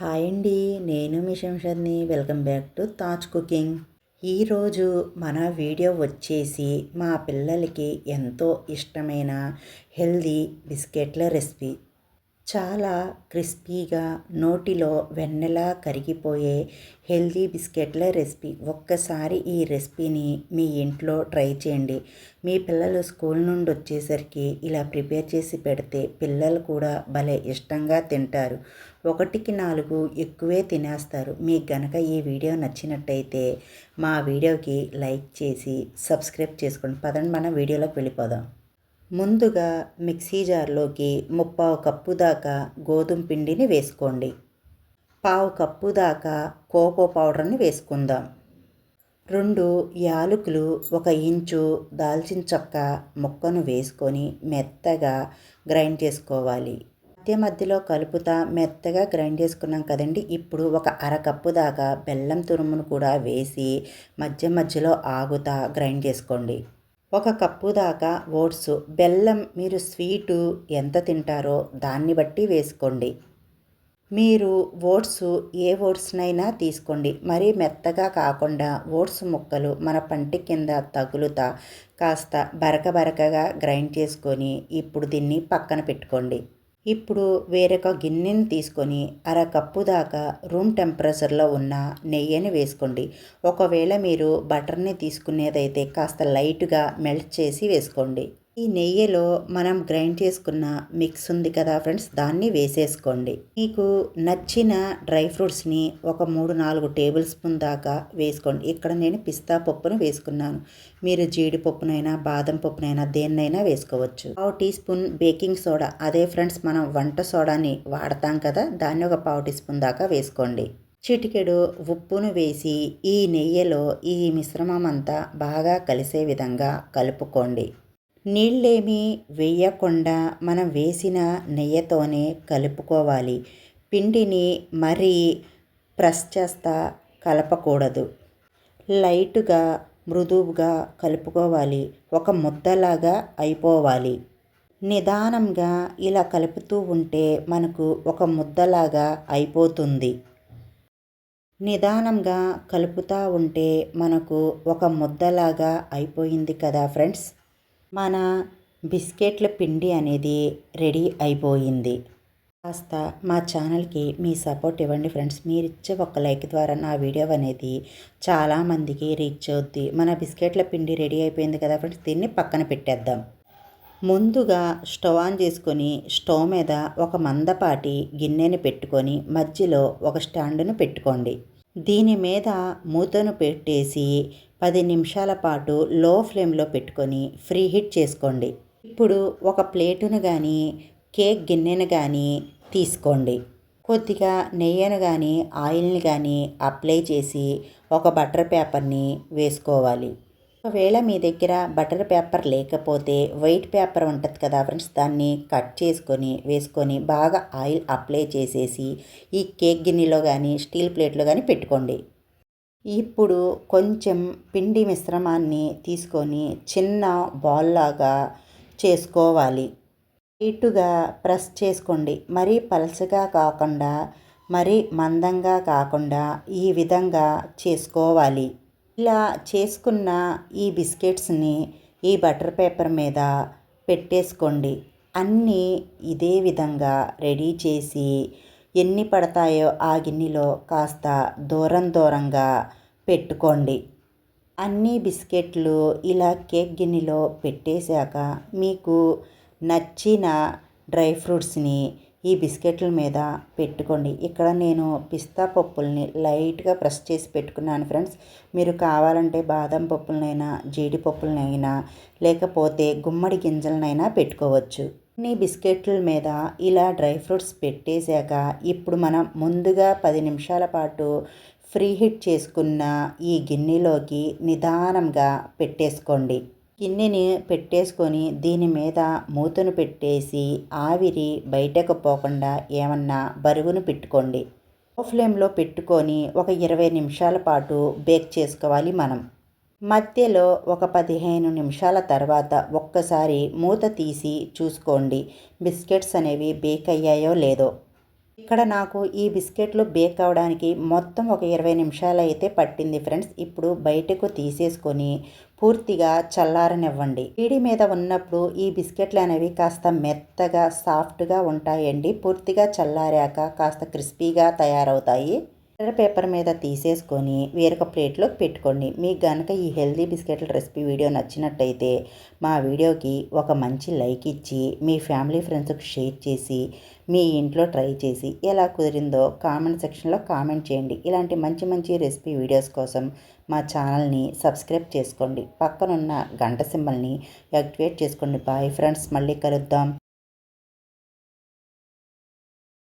Hi అండి నేను మీ శంషద్ని. Welcome back to Taj cooking. ఈరోజు మన వీడియో వచ్చేసి మా పిల్లలకి ఎంతో ఇష్టమైన హెల్దీ బిస్కెట్ల రెసిపీ. చాలా క్రిస్పీగా నోటిలో వెన్నెలా కరిగిపోయే హెల్దీ బిస్కెట్ల రెసిపీ. ఒక్కసారి ఈ రెసిపీని మీ ఇంట్లో ట్రై చేయండి. మీ పిల్లలు స్కూల్ నుండి వచ్చేసరికి ఇలా ప్రిపేర్ చేసి పెడితే పిల్లలు కూడా భలే ఇష్టంగా తింటారు. ఒకటికి నాలుగు ఎక్కువే తినేస్తారు. మీకు గనక ఈ వీడియో నచ్చినట్టయితే మా వీడియోకి లైక్ చేసి సబ్స్క్రైబ్ చేసుకోండి పదండి మన వీడియోలోకి వెళ్ళిపోదాం. ముందుగా మిక్సీ జార్లోకి ముప్పావు కప్పు దాకా గోధుమ పిండిని వేసుకోండి. పావు కప్పు దాకా కోకో పౌడర్ని వేసుకుందాం. రెండు యాలకులు ఒక ఇంచు దాల్చిన చెక్క ముక్కను వేసుకొని మెత్తగా గ్రైండ్ చేసుకోవాలి. మధ్య మధ్యలో కలుపుతా మెత్తగా గ్రైండ్ చేసుకున్నాం కదండి. ఇప్పుడు ఒక అరకప్పు దాకా బెల్లం తురుమును కూడా వేసి మధ్య మధ్యలో ఆగుతా గ్రైండ్ చేసుకోండి. ఒక కప్పు దాకా ఓట్స్ బెల్లం మీరు స్వీటు ఎంత తింటారో దాన్ని బట్టి వేసుకోండి. మీరు ఓట్స్ ఏ ఓట్స్నైనా తీసుకోండి. మరీ మెత్తగా కాకుండా ఓట్స్ ముక్కలు మన పంటి కింద తగులుతా కాస్త బరక బరకగా గ్రైండ్ చేసుకొని ఇప్పుడు దీన్ని పక్కన పెట్టుకోండి. ఇప్పుడు వేరొక గిన్నెని తీసుకొని అర కప్పు దాకా రూమ్ టెంపరేచర్లో ఉన్న నెయ్యిని వేసుకోండి. ఒకవేళ మీరు బటర్ని తీసుకునేదైతే కాస్త లైట్గా మెల్ట్ చేసి వేసుకోండి. ఈ నెయ్యిలో మనం గ్రైండ్ చేసుకున్న మిక్స్ ఉంది కదా ఫ్రెండ్స్ దాన్ని వేసేసుకోండి. మీకు నచ్చిన డ్రై ఫ్రూట్స్ని ఒక మూడు నాలుగు టేబుల్ స్పూన్ దాకా వేసుకోండి. ఇక్కడ నేను పిస్తా పప్పును వేసుకున్నాను. మీరు జీడిపప్పునైనా బాదం పప్పునైనా దేన్నైనా వేసుకోవచ్చు. పావు టీ స్పూన్ బేకింగ్ సోడా. అదే ఫ్రెండ్స్ మనం వంట సోడాని వాడతాం కదా దాన్ని ఒక పావు టీ స్పూన్ దాకా వేసుకోండి. చిటికెడు ఉప్పును వేసి ఈ నెయ్యిలో ఈ మిశ్రమం అంతా బాగా కలిసే విధంగా కలుపుకోండి. నీళ్ళేమీ వేయకుండా మనం వేసిన నెయ్యితోనే కలుపుకోవాలి. పిండిని మరీ ప్రెస్ చేస్తా కలపకూడదు. లైట్గా మృదువుగా కలుపుకోవాలి. ఒక ముద్దలాగా అయిపోవాలి. నిదానంగా ఇలా కలుపుతూ ఉంటే మనకు ఒక ముద్దలాగా అయిపోతుంది. నిదానంగా కలుపుతూ ఉంటే మనకు ఒక ముద్దలాగా అయిపోయింది కదా ఫ్రెండ్స్? మన బిస్కెట్ల పిండి అనేది రెడీ అయిపోయింది. కాస్త మా ఛానల్కి మీ సపోర్ట్ ఇవ్వండి ఫ్రెండ్స్. మీరు ఇచ్చే ఒక లైక్ ద్వారా నా వీడియో అనేది చాలామందికి రీచ్ అవుద్ది. మన బిస్కెట్ల పిండి రెడీ అయిపోయింది కదా ఫ్రెండ్స్. దీన్ని పక్కన పెట్టేద్దాం. ముందుగా స్టవ్ ఆన్ చేసుకొని స్టవ్ మీద ఒక మందపాటి గిన్నెని పెట్టుకొని మధ్యలో ఒక స్టాండును పెట్టుకోండి. దీని మీద మూతను పెట్టేసి పది నిమిషాల పాటు లో ఫ్లేమ్లో పెట్టుకొని ఫ్రీ హీట్ చేసుకోండి. ఇప్పుడు ఒక ప్లేటును కానీ కేక్ గిన్నెను కానీ తీసుకోండి. కొద్దిగా నెయ్యిని కానీ ఆయిల్ని కానీ అప్లై చేసి ఒక బటర్ పేపర్ని వేసుకోవాలి. ఒకవేళ మీ దగ్గర బటర్ పేపర్ లేకపోతే వైట్ పేపర్ ఉంటుంది కదా ఫ్రెండ్స్ దాన్ని కట్ చేసుకొని వేసుకొని బాగా ఆయిల్ అప్లై చేసేసి ఈ కేక్ గిన్నెలో కానీ స్టీల్ ప్లేట్లో కానీ పెట్టుకోండి. ఇప్పుడు కొంచెం పిండి మిశ్రమాన్ని తీసుకొని చిన్న బాల్ లాగా చేసుకోవాలి. ఇటుగా ప్రెస్ చేసుకోండి. మరీ పలచగా కాకుండా మరీ మందంగా కాకుండా ఈ విధంగా చేసుకోవాలి. ఇలా చేసుకున్న ఈ బిస్కెట్స్ని ఈ బటర్ పేపర్ మీద పెట్టేసుకోండి. అన్నీ ఇదే విధంగా రెడీ చేసి ఎన్ని పడతాయో ఆ గిన్నెలో కాస్త దూరం దూరంగా పెట్టుకోండి. అన్ని బిస్కెట్లు ఇలా కేక్ గిన్నెలో పెట్టేశాక మీకు నచ్చిన డ్రై ఫ్రూట్స్ని ఈ బిస్కెట్ల మీద పెట్టుకోండి. ఇక్కడ నేను పిస్తా పప్పుల్ని లైట్గా ప్రెస్ చేసి పెట్టుకున్నాను ఫ్రెండ్స్. మీరు కావాలంటే బాదం పప్పులనైనా జీడిపప్పులనైనా లేకపోతే గుమ్మడి గింజలనైనా పెట్టుకోవచ్చు. ఈ బిస్కెట్ల మీద ఇలా డ్రై ఫ్రూట్స్ పెట్టేశాక ఇప్పుడు మనం ముందుగా పది నిమిషాల పాటు ఫ్రీ హిట్ చేసుకున్న ఈ గిన్నెలోకి నిదానంగా పెట్టేసుకోండి. గిన్నెని పెట్టేసుకొని దీని మీద మూతను పెట్టేసి ఆవిరి బయటకు పోకుండా ఏమన్నా బరువును పెట్టుకోండి. ఫ్లేమ్లో పెట్టుకొని ఒక ఇరవై నిమిషాల పాటు బేక్ చేసుకోవాలి మనం. మధ్యలో ఒక పదిహేను నిమిషాల తర్వాత ఒక్కసారి మూత తీసి చూసుకోండి. బిస్కెట్స్ అనేవి బేక్ అయ్యాయో లేదో. ఇక్కడ నాకు ఈ బిస్కెట్లు బేక్ అవ్వడానికి మొత్తం ఒక ఇరవై నిమిషాలు అయితే పట్టింది ఫ్రెండ్స్. ఇప్పుడు బయటకు తీసేసుకొని పూర్తిగా చల్లారనివ్వండి. వేడి మీద ఉన్నప్పుడు ఈ బిస్కెట్లు అనేవి కాస్త మెత్తగా సాఫ్ట్గా ఉంటాయండి. పూర్తిగా చల్లారాక కాస్త క్రిస్పీగా తయారవుతాయి. ఎర్ర పేపర్ మీద తీసేసుకొని వేరొక ప్లేట్లోకి పెట్టుకోండి. మీకు కనుక ఈ హెల్దీ బిస్కెట్ల రెసిపీ వీడియో నచ్చినట్టయితే మా వీడియోకి ఒక మంచి లైక్ ఇచ్చి మీ ఫ్యామిలీ ఫ్రెండ్స్కి షేర్ చేసి మీ ఇంట్లో ట్రై చేసి ఎలా కుదిరిందో కామెంట్ సెక్షన్లో కామెంట్ చేయండి. ఇలాంటి మంచి మంచి రెసిపీ వీడియోస్ కోసం మా ఛానల్ని సబ్స్క్రైబ్ చేసుకోండి. పక్కనున్న గంట సింబల్ని యాక్టివేట్ చేసుకోండి. బాయ్ ఫ్రెండ్స్ మళ్ళీ కలుద్దాం.